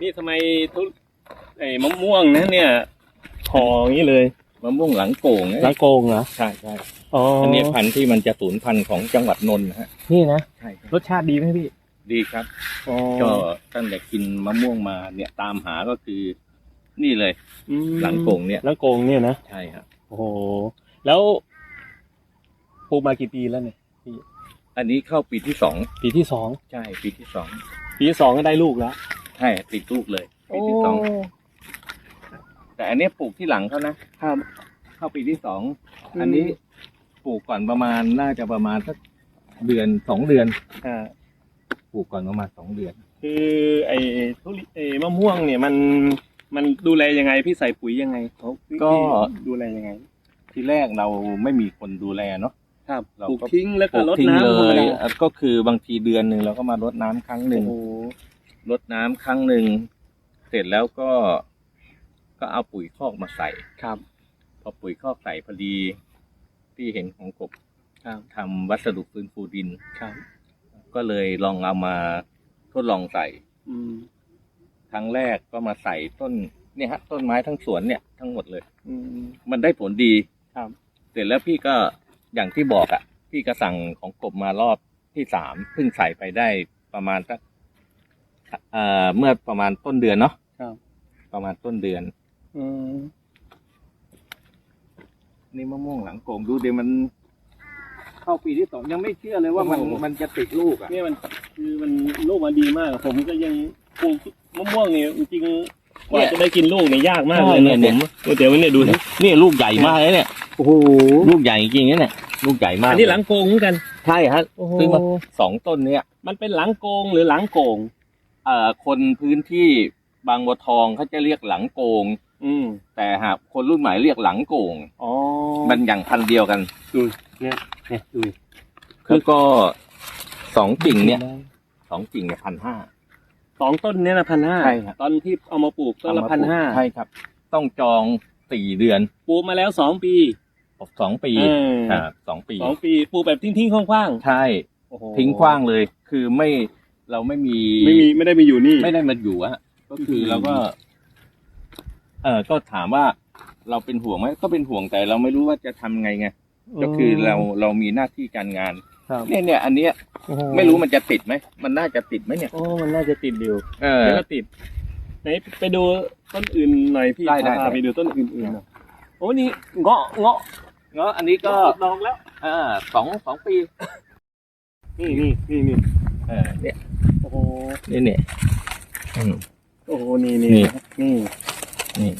นี่ทำไมทุไอ้มะม่วงนะเนี่ยห่ออย่างนี้เลยมะม่วงหลังโก่งนะล้างโกงเหรอใช่ใช่อ๋ออัอันนี้พันธุ์ที่มันจะสูญพันธุ์ของจังหวัดนนท์นะฮะนี่นะ ใช่ครับรสชาติดีไหมพี่ดีครับ อ๋อก็ตั้งแต่กินมะม่วงมาเนี่ยตามหาก็คือ นี่เลย อืมหลังโก่งเนี่ย ล้างโกงเนี่ยนะใช่ครับโอ้โหแล้วปลูกมากี่ปีแล้วเนี่ยอันนี้เข้าปีที่สองปีที่สอง ใช่ปีที่สองปีที่สองก็ได้ลูกแล้วใช่ติดลูกเลยปีที่สองแต่อันนี้ปลูกที่หลังเขานะครับ เข้าปีที่สองอืม อันนี้ปลูกก่อนประมาณน่าจะประมาณสักเดือนสองเดือนอ่า ปลูกก่อนประมาณสองเดือน คือไอ้ทุเรียนไอ้มะม่วงเนี่ยมันมันดูแลยังไงพี่ใส่ปุ๋ยยังไงเขาพี่ก็ พี่ดูแลยังไง ที่แรกเราไม่มีคนดูแลเนาะ ครับเราปลูกก็ทิ้งแล้วปก็ลูกรดทิ้งน้ำเลธรรมยดาอะก็คือบางทีเดือนหนึ่งเราก็มารดน้ำครั้งหนึ่งโอ้โห รดน้ำครั้งหนึ่งเสร็จแล้วก็ก็เอาปุ๋ยคอกมาใส่ครับ พอปุ๋ยคอกใส่พอดีที่เห็นของกบครับทำวัสดุฟื้นฟูดินครับ ก็เลยลองเอามาทดลองใส่อืมครั้งแรกก็มาใส่ต้นเนี่ยฮะ ต้นไม้ทั้งสวนเนี่ยทั้งหมดเลยอืมมันได้ผลดีครับ เสร็จแล้วพี่ก็อย่างที่บอกอะ่ะ พี่ก็สั่งของกบมารอบที่สามเพิ่งใส่ไปได้ประมาณสัก เอ่อเมื่อประมาณต้นเดือนเนาะครับ ประมาณต้นเดือน อืมนี่มะม่วงหลังโกงดูเดี๋ยวมัน เข้าปีที่สองยังไม่เชื่อเลยว่ามันมันจะติดลูกอะเนี่ยมันคือมันลูกมันดีมาก ผมก็ยังปลูกมะม่วงเนี่ยจริงๆกว่าจะได้กินลูกเนี่ยยากมากเลยนะผมเดี๋ยวเนี่ยดูนะนี่ลูกใหญ่มากเลยเนี่ยโอ้โหลูกใหญ่จริงๆนะเนี่ยลูกใหญ่มากอันนี้หลังโกงเหมือนกันใช่ฮะโอ้โหซื้อมาสองต้นเนี่ยมันเป็นหลังโกงหรือหลังโกง เอ่อคนพื้นที่บางบัวทองเขาจะเรียกหลังโกง อืมแต่หากคนรุ่นใหม่เรียกหลังโกง อ๋อมันอย่างพันธุ์เดียวกัน เนี่ยดูดิคือก็สองกิ่งเนี่ยสองกิ่งเนี่ยพันห้า สองต้นเนี่ยนะพันห้าใช่ครับ ตอนที่เอามาปลูกต้นละพันห้าใช่ครับ ต้องจองสี่เดือนปลูกมาแล้วสองปีสองปีเออครับสองปี สองปีปลูกแบบทิ้งๆคว้างใช่ ๆโอ้โหทิ้งขว้างเลย คือไม่ เราไม่มีไม่มีไม่ได้มาอยู่นี่ ไม่ได้มาอยู่อะก็คืออืมเราก็ เออก็ถามว่าเราเป็นห่วงไหมก็เป็นห่วงแต่เราไม่รู้ว่าจะทำไงไงก็คือเราเรามีหน้าที่การงาน ครับเนี่ยเนี่ยอันเนี้ยโอ้โหไม่รู้มันจะติดไหมมันน่าจะติดไหมเนี่ยโอ้มันน่าจะติดอยู่เออเดี๋ยวก็ติดไหนไปดูต้นอื่นหน่อยพี่ได้ได้ พาได้ไปดูต้นอื่นๆหน่อยโอ้นี่เงาะเงาะเนาะอันนี้ก็ดอกแล้ว เออสองสองปี นี่นี่นี่นี่ เออเนี่ยโอ้โหนี่เนี่ยอืม โอ้โหนี่นี่นี่ นี่นี่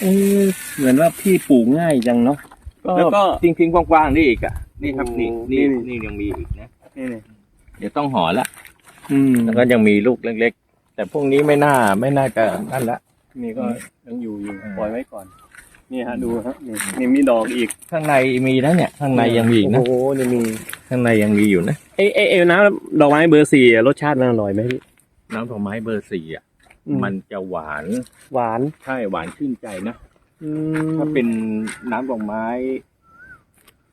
เออเหมือนว่าพี่ปลูกง่ายจังเนาะแล้แล้ววก็ก็ทิ้งๆกว้างๆนี่อีกอะ นี่ครับนี่โอ้นี่นี่นี่ยังมีอีกนะ นี่นี่เดี๋ยวต้องห่อละอืมแล้วก็ยังมีลูกเล็กๆ แต่พวกนี้ไม่น่าไม่น่าจะนั่นละ นี่ก็ยังอยู่อยู่อืมปล่อยไว้ก่อน นี่ฮะดูฮะนี่นี่มีดอกอีกข้างในมีนะเนี่ย ข้างในยังมีอีกนะโอ้โหนี่มี ข้างในยังมีอยู่นะ เอ้เอ้เอ้น้ำดอกไม้เบอร์สี่อะรสชาติมันอร่อยไหมพี่น้ำดอกไม้เบอร์สี่อะ อืมันจะหวานหวานใช่หวานชื่นใจนะ อืมถ้าเป็นน้ำดอกไม้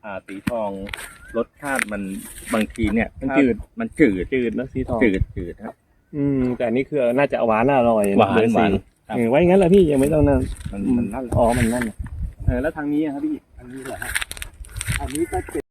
อ่าสีทองรสชาติมันบางทีเนี่ยมันจืดมันจืดจืดแล้วสีทองจืดจืดครับ อืมแต่อันนี้คือน่าจะหวานอร่อยหวานเบอร์หวาสี่นครับ เออไว้งั้นแหละพี่ยังไม่ต้องนั่นมันมันนั่นแหละ อ๋อมันนั่นน่ะเออแล้วทางนี้อะครับพี่ อันนี้แหละฮะอันนี้ก็เป็น